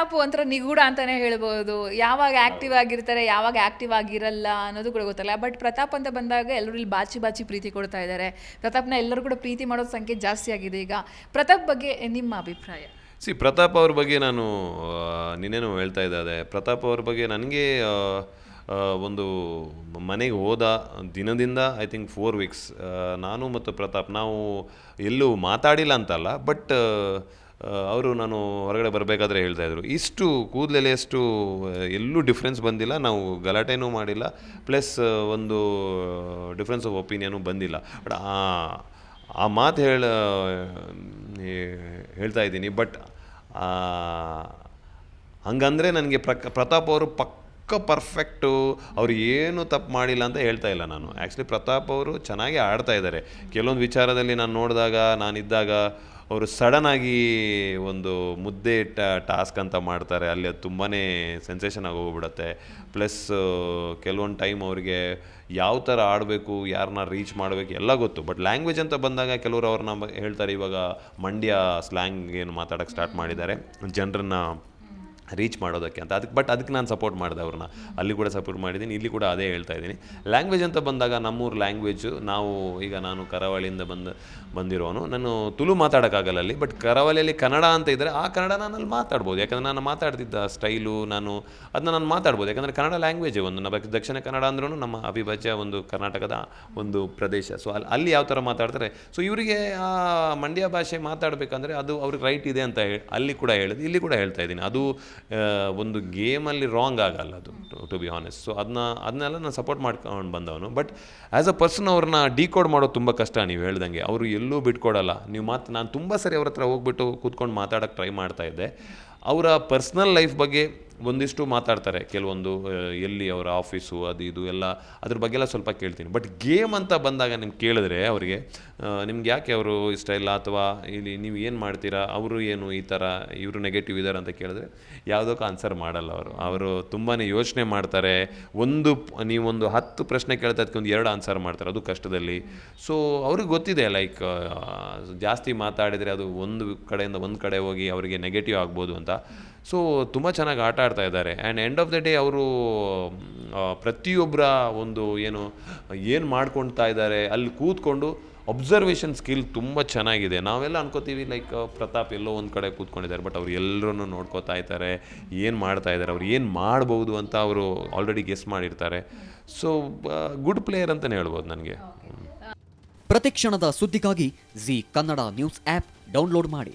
ಪ್ರತಾಪ್ ಒಂಥರ ನಿಗೂಢ ಅಂತಾನೆ ಹೇಳ್ಬೋದು. ಯಾವಾಗ ಆಕ್ಟಿವ್ ಆಗಿರ್ತಾರೆ ಯಾವಾಗ ಆಕ್ಟಿವ್ ಆಗಿರಲ್ಲ ಅನ್ನೋದು ಕೂಡ ಗೊತ್ತಲ್ಲ. ಬಟ್ ಪ್ರತಾಪ್ ಅಂತ ಬಂದಾಗ ಎಲ್ಲರೂ ಇಲ್ಲಿ ಬಾಚಿ ಬಾಚಿ ಪ್ರೀತಿ ಕೊಡ್ತಾ ಇದ್ದಾರೆ. ಪ್ರತಾಪ್ನ ಎಲ್ಲರೂ ಕೂಡ ಪ್ರೀತಿ ಮಾಡೋದು ಸಂಖ್ಯೆ ಜಾಸ್ತಿ ಆಗಿದೆ ಈಗ. ಪ್ರತಾಪ್ ಬಗ್ಗೆ ನಿಮ್ಮ ಅಭಿಪ್ರಾಯ? ಸಿ ಪ್ರತಾಪ್ ಅವ್ರ ಬಗ್ಗೆ ನಾನು ನಿನ್ನೇನು ಹೇಳ್ತಾ ಇದ್ದಾರೆ ಪ್ರತಾಪ್ ಅವ್ರ ಬಗ್ಗೆ ನನಗೆ ಒಂದು ಮನೆಗೆ ಹೋದ ದಿನದಿಂದ ಐ ಥಿಂಕ್ ಫೋರ್ ವೀಕ್ಸ್ ನಾನು ಮತ್ತು ಪ್ರತಾಪ್ ನಾವು ಎಲ್ಲೂ ಮಾತಾಡಿಲ್ಲ ಅಂತಲ್ಲ. ಬಟ್ ಅವರು ನಾನು ಹೊರಗಡೆ ಬರಬೇಕಾದ್ರೆ ಹೇಳ್ತಾ ಇದ್ರು. ಇಷ್ಟು ಕೂದಲೆಲೆ ಅಷ್ಟು ಎಲ್ಲೂ ಡಿಫ್ರೆನ್ಸ್ ಬಂದಿಲ್ಲ. ನಾವು ಗಲಾಟೆನೂ ಮಾಡಿಲ್ಲ. ಪ್ಲಸ್ ಒಂದು ಡಿಫ್ರೆನ್ಸ್ ಆಫ್ ಒಪಿನಿಯನು ಬಂದಿಲ್ಲ. ಬಟ್ ಆ ಮಾತು ಹೇಳ ಹೇಳ್ತಾ ಇದ್ದೀನಿ. ಬಟ್ ಹಂಗಂದರೆ ನನಗೆ ಪ್ರಕ್ ಪ್ರತಾಪ್ ಅವರು ಪಕ್ಕ ಪರ್ಫೆಕ್ಟು ಅವ್ರು ಏನು ತಪ್ಪು ಮಾಡಿಲ್ಲ ಅಂತ ಹೇಳ್ತಾ ಇಲ್ಲ ನಾನು. ಆ್ಯಕ್ಚುಲಿ ಪ್ರತಾಪ್ ಅವರು ಚೆನ್ನಾಗಿ ಆಡ್ತಾ ಇದ್ದಾರೆ. ಕೆಲವೊಂದು ವಿಚಾರದಲ್ಲಿ ನಾನು ನೋಡಿದಾಗ, ನಾನಿದ್ದಾಗ ಅವರು ಸಡನ್ನಾಗಿ ಒಂದು ಮುದ್ದೆ ಟಾಸ್ಕ್ ಅಂತ ಮಾಡ್ತಾರೆ. ಅಲ್ಲಿ ಅದು ತುಂಬಾ ಸೆನ್ಸೇಷನ್ ಆಗಿ ಹೋಗ್ಬಿಡುತ್ತೆ. ಪ್ಲಸ್ ಕೆಲವೊಂದು ಟೈಮ್ ಅವ್ರಿಗೆ ಯಾವ ಥರ ಆಡಬೇಕು ಯಾರನ್ನ ರೀಚ್ ಮಾಡಬೇಕು ಎಲ್ಲ ಗೊತ್ತು. ಬಟ್ ಲ್ಯಾಂಗ್ವೇಜ್ ಅಂತ ಬಂದಾಗ ಕೆಲವರು ಅವ್ರನ್ನ ಹೇಳ್ತಾರೆ, ಇವಾಗ ಮಂಡ್ಯ ಸ್ಲ್ಯಾಂಗ್ ಏನು ಮಾತಾಡೋಕ್ಕೆ ಸ್ಟಾರ್ಟ್ ಮಾಡಿದ್ದಾರೆ. ಜನರನ್ನ ರೀಚ್ ಮಾಡೋದಕ್ಕೆ ಅಂತ. ಅದಕ್ಕೆ ಬಟ್ ಅದಕ್ಕೆ ನಾನು ಸಪೋರ್ಟ್ ಮಾಡಿದೆ ಅವ್ರನ್ನ. ಅಲ್ಲಿ ಕೂಡ ಸಪೋರ್ಟ್ ಮಾಡಿದ್ದೀನಿ, ಇಲ್ಲಿ ಕೂಡ ಅದೇ ಹೇಳ್ತಾ ಇದ್ದೀನಿ. ಲ್ಯಾಂಗ್ವೇಜ್ ಅಂತ ಬಂದಾಗ ನಮ್ಮೂರು ಲ್ಯಾಂಗ್ವೇಜು ನಾವು ಈಗ ನಾನು ಕರಾವಳಿಯಿಂದ ಬಂದು, ಬಂದಿರೋನು. ನಾನು ತುಳು ಮಾತಾಡೋಕ್ಕಾಗಲ್ಲ ಅಲ್ಲಿ ಬಟ್ ಕರಾವಳಿಯಲ್ಲಿ ಕನ್ನಡ ಅಂತ ಇದ್ದರೆ ಆ ಕನ್ನಡ ನಾನು ಅಲ್ಲಿ ಮಾತಾಡ್ಬೋದು. ಯಾಕಂದರೆ ನಾನು ಮಾತಾಡ್ತಿದ್ದ ಸ್ಟೈಲು ನಾನು ಅದನ್ನ ನಾನು ಮಾತಾಡ್ಬೋದು. ಯಾಕಂದರೆ ಕನ್ನಡ ಲ್ಯಾಂಗ್ವೇಜೇ ಒಂದು. ನಮ್ಮ ದಕ್ಷಿಣ ಕನ್ನಡ ಅಂದ್ರೂ ನಮ್ಮ ಅವಿಭಾಜ್ಯ ಒಂದು ಕರ್ನಾಟಕದ ಒಂದು ಪ್ರದೇಶ. ಸೊ ಅಲ್ಲಿ ಅಲ್ಲಿ ಯಾವ ಥರ ಮಾತಾಡ್ತಾರೆ? ಸೊ ಇವರಿಗೆ ಆ ಮಂಡ್ಯ ಭಾಷೆ ಮಾತಾಡಬೇಕಂದ್ರೆ ಅದು ಅವ್ರಿಗೆ ರೈಟ್ ಇದೆ ಅಂತ ಹೇಳಿ ಅಲ್ಲಿ ಕೂಡ ಹೇಳಿದೆ, ಇಲ್ಲಿ ಕೂಡ ಹೇಳ್ತಾ ಇದ್ದೀನಿ. ಅದು ಒಂದು ಗೇಮಲ್ಲಿ ರಾಂಗ್ ಆಗಲ್ಲ ಅದು ಟು ಬಿ ಹಾನೆಸ್ಟ್ ಸೊ ಅದನ್ನ ಅದನ್ನೆಲ್ಲ ನಾನು ಸಪೋರ್ಟ್ ಮಾಡ್ಕೊಂಡು ಬಂದವನು. ಬಟ್ ಆ್ಯಸ್ ಅ ಪರ್ಸನ್ ಅವ್ರನ್ನ ಡಿಕೋಡ್ ಮಾಡೋದು ತುಂಬ ಕಷ್ಟ, ನೀವು ಹೇಳ್ದಂಗೆ. ಅವರು ಎಲ್ಲೂ ಬಿಟ್ಕೊಡಲ್ಲ. ನೀವು ಮಾತು, ನಾನು ತುಂಬ ಸರಿ ಅವ್ರ ಹತ್ರ ಹೋಗ್ಬಿಟ್ಟು ಕೂತ್ಕೊಂಡು ಮಾತಾಡೋಕ್ಕೆ ಟ್ರೈ ಮಾಡ್ತಾ ಇದ್ದೆ. ಅವರ ಪರ್ಸ್ನಲ್ ಲೈಫ್ ಬಗ್ಗೆ ಒಂದಿಷ್ಟು ಮಾತಾಡ್ತಾರೆ. ಕೆಲವೊಂದು ಎಲ್ಲಿ ಅವರ ಆಫೀಸು ಅದು ಇದು ಎಲ್ಲ ಅದ್ರ ಬಗ್ಗೆ ಎಲ್ಲ ಸ್ವಲ್ಪ ಕೇಳ್ತೀನಿ. ಬಟ್ ಗೇಮ್ ಅಂತ ಬಂದಾಗ ನಿಮ್ಗೆ ಕೇಳಿದ್ರೆ ಅವರಿಗೆ ನಿಮ್ಗೆ ಯಾಕೆ ಅವರು ಇಷ್ಟ ಇಲ್ಲ? ಅಥವಾ ಇಲ್ಲಿ ನೀವು ಏನು ಮಾಡ್ತೀರಾ? ಅವರು ಏನು ಈ ಥರ, ಇವರು ನೆಗೆಟಿವ್ ಇದ್ದಾರೆ ಅಂತ ಕೇಳಿದ್ರೆ ಯಾವುದಕ್ಕೂ ಆನ್ಸರ್ ಮಾಡಲ್ಲ ಅವರು. ಅವರು ತುಂಬಾ ಯೋಚನೆ ಮಾಡ್ತಾರೆ. ಒಂದು ನೀವೊಂದು ಹತ್ತು ಪ್ರಶ್ನೆ ಕೇಳ್ತಾ ಅದಕ್ಕೆ ಒಂದು ಎರಡು ಆನ್ಸರ್ ಮಾಡ್ತಾರೆ ಅದು ಕಷ್ಟದಲ್ಲಿ. ಸೊ ಅವ್ರಿಗೆ ಗೊತ್ತಿದೆ ಲೈಕ್ ಜಾಸ್ತಿ ಮಾತಾಡಿದರೆ ಅದು ಒಂದು ಕಡೆಯಿಂದ ಒಂದು ಕಡೆ ಹೋಗಿ ಅವರಿಗೆ ನೆಗೆಟಿವ್ ಆಗ್ಬೋದು ಅಂತ. ಸೊ ತುಂಬ ಚೆನ್ನಾಗಿ ಆಟ ಆಡ್ತಾ ಇದ್ದಾರೆ. And end of the day ಅವರು ಪ್ರತಿಯೊಬ್ಬರ ಒಂದು ಏನು ಏನು ಮಾಡ್ಕೊಳ್ತಾ ಇದ್ದಾರೆ, ಅಲ್ಲಿ ಕೂತ್ಕೊಂಡು ಅಬ್ಸರ್ವೇಷನ್ ಸ್ಕಿಲ್ ತುಂಬ ಚೆನ್ನಾಗಿದೆ. ನಾವೆಲ್ಲ ಅನ್ಕೋತೀವಿ ಲೈಕ್ ಪ್ರತಾಪ್ ಎಲ್ಲೋ ಒಂದು ಕಡೆ ಕೂತ್ಕೊಂಡಿದ್ದಾರೆ ಬಟ್ ಅವ್ರು ಎಲ್ಲರೂ ನೋಡ್ಕೋತಾ ಇದ್ದಾರೆ, ಏನು ಮಾಡ್ತಾ ಇದ್ದಾರೆ, ಅವ್ರು ಏನು ಮಾಡ್ಬೋದು ಅಂತ ಅವರು ಆಲ್ರೆಡಿ ಗೆಸ್ ಮಾಡಿರ್ತಾರೆ. ಸೊ ಗುಡ್ ಪ್ಲೇಯರ್ ಅಂತಲೇ ಹೇಳ್ಬೋದು ನನಗೆ. ಪ್ರತಿಕ್ಷಣದ ಸುದ್ದಿಗಾಗಿ Zee Kannada news app download ಮಾಡಿ.